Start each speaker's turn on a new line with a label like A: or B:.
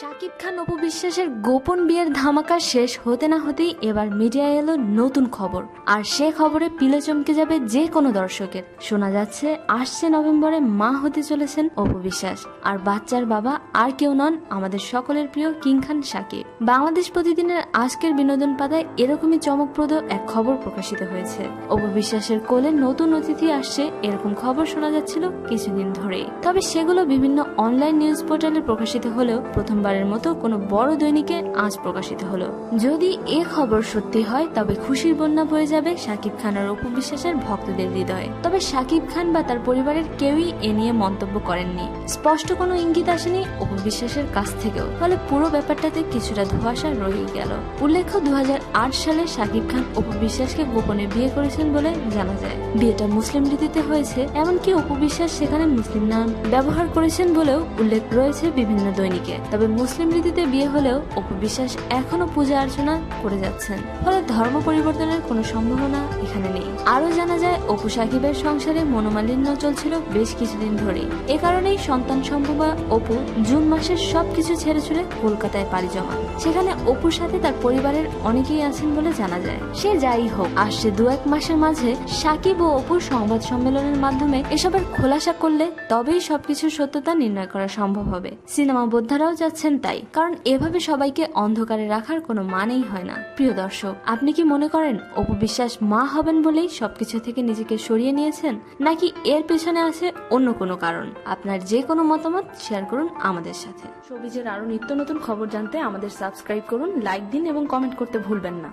A: শাকিব খান অপু বিশ্বাসের গোপন বিয়ের ধামাকা শেষ হতে না হতেই এবার মিডিয়ায় এলো নতুন খবর। আর সে খবরে পিলে চমকে যাবে যে কোনো দর্শকের। শোনা যাচ্ছে, আসছে নভেম্বরে মা হতে চলেছেন অপু বিশ্বাস আর বাচ্চার বাবা আর কেউ নন আমাদের সকলের প্রিয় কিং খান শাকিব। বাংলাদেশ প্রতিদিনের আজকের বিনোদন পাতায় এরকমই চমকপ্রদ এক খবর প্রকাশিত হয়েছে। অপু বিশ্বাসের কোলে নতুন অতিথি আসছে, এরকম খবর শোনা যাচ্ছিল কিছুদিন ধরেই। তবে সেগুলো বিভিন্ন অনলাইন নিউজ পোর্টালে প্রকাশিত হলেও প্রথমবারের মতো কোনো বড় দৈনিকে আজ প্রকাশিত হলো। যদি এ খবর সত্যি হয়, তবে খুশির বন্যা বয়ে যাবে শাকিব খান আর অপু বিশ্বাসের ভক্তদের হৃদয়ে। তবে শাকিব খান বা তার পরিবারের কেউই এ নিয়ে মন্তব্য করেননি। স্পষ্ট কোনো ইঙ্গিত আসেনি অপু বিশ্বাসের কাছ থেকেও। ফলে পুরো ব্যাপারটাতে কিছুটা ধোঁয়াশা রয়ে গেল। উল্লেখ্য দু হাজার আট সালে শাকিব খান অপু বিশ্বাসকে গোপনে বিয়ে করেছেন বলে জানা যায়। বিয়েটা মুসলিম রীতিতে হয়েছে, এমনকি অপু বিশ্বাস সেখানে মুসলিম নাম ব্যবহার করেছেন বলেও উল্লেখ রয়েছে বিভিন্ন দৈনিকে। তবে মুসলিম রীতিতে বিয়ে হলেও অপু বিশ্বাস এখনও পূজা অর্চনা করে যাচ্ছেন। ফলে ধর্ম পরিবর্তনের কোনো সম্ভাবনা এখানে নেই। আরও জানা যায়, অপু সাকিবের সংসারে মনোমালিন্য চলছিল বেশ কিছুদিন ধরেই। এ কারণেই সন্তান সম্ভবা অপু জুন মাসের সবকিছু ছেড়ে ছুড়ে কলকাতায় পাড়ি জমান। সেখানে অপুর সাথে তার পরিবারের অনেকেই আছেন বলে জানা যায়। সে যাই হোক আসছে দু এক মাসের মাঝে সাকিব ও অপুর সংবাদ সম্মেলনের মাধ্যমে এসবের খোলাসা করলে তবেই সবকিছুর সত্যতা নির্ণয় করা সম্ভব হবে। সিনেমা বোদ্ধারাও যাচ্ছেন তাই, কারণ এভাবে সবাইকে অন্ধকারে রাখার কোনো মানেই হয় না। প্রিয় দর্শক, আপনি কি মনে করেন অপবিশ্বাস মা হবেন বলেই সবকিছু থেকে নিজেকে সরিয়ে নিয়েছেন, নাকি এর পেছনে আছে অন্য কোনো কারণ? আপনার যে কোনো মতামত শেয়ার করুন আমাদের সাথে। সবিজের আরও নিত্য নতুন খবর জানতে আমাদের সাবস্ক্রাইব করুন লাইক দিন এবং কমেন্ট করতে ভুলবেন না।